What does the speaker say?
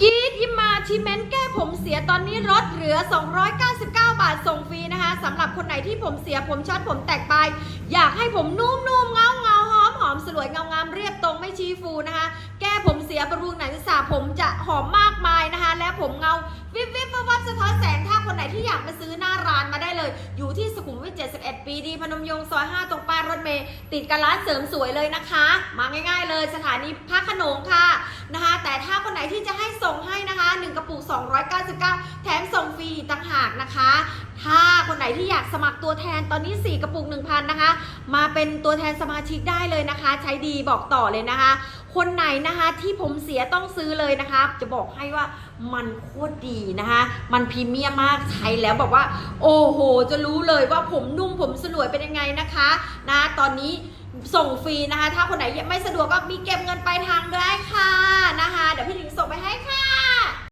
กีดยิมมาชิเมนแก้ผมเสียตอนนี้ลดเหลือ 299 บาทส่งฟรีนะคะสำหรับคนไหนที่ผมเสียผมช็อตผมแตกไป อยากให้ผมนุ่มๆเงาเงาหอมหอมสลวยเงางามเรียบตรงไม่ชี้ฟูนะคะ แก้ผมเสียบำรุงไหนังศีรษะผมจะหอมมากมายนะคะ และผมเงาวิบวิบวับสะท้อนแสงถ้าคนไหนที่อยากมาซื้อหน้าร้านมาได้เลย อยู่ที่สุขุมวิท 71 ปีดีพนมยงค์ซอย 5 ตรงป้ายรถเมล์ติดกับร้านเสริมสวยเลยนะคะ มาง่าย ๆ เลยสถานีพระขนงค่ะ แถมส่งฟรีต่างหากนะคะ ถ้าคนไหนที่อยากสมัครตัวแทนตอนนี้ 4 กระปุก 1,000 นะคะ มาเป็นตัวแทนสมาชิกได้เลยนะคะ ใช้ดีบอกต่อเลยนะคะ คนไหนนะคะที่ผมเสียต้องซื้อเลยนะคะ จะบอกให้ว่ามันโคตรดีนะคะ มันพรีเมียมมากใช้แล้วบอกว่า โอ้โห จะรู้เลยว่าผมนุ่มผมสลวยเป็นยังไงนะคะนะตอนนี้ส่งฟรีนะคะ ถ้าคนไหนไม่สะดวกก็มีเก็บเงินปลายทางได้ค่ะ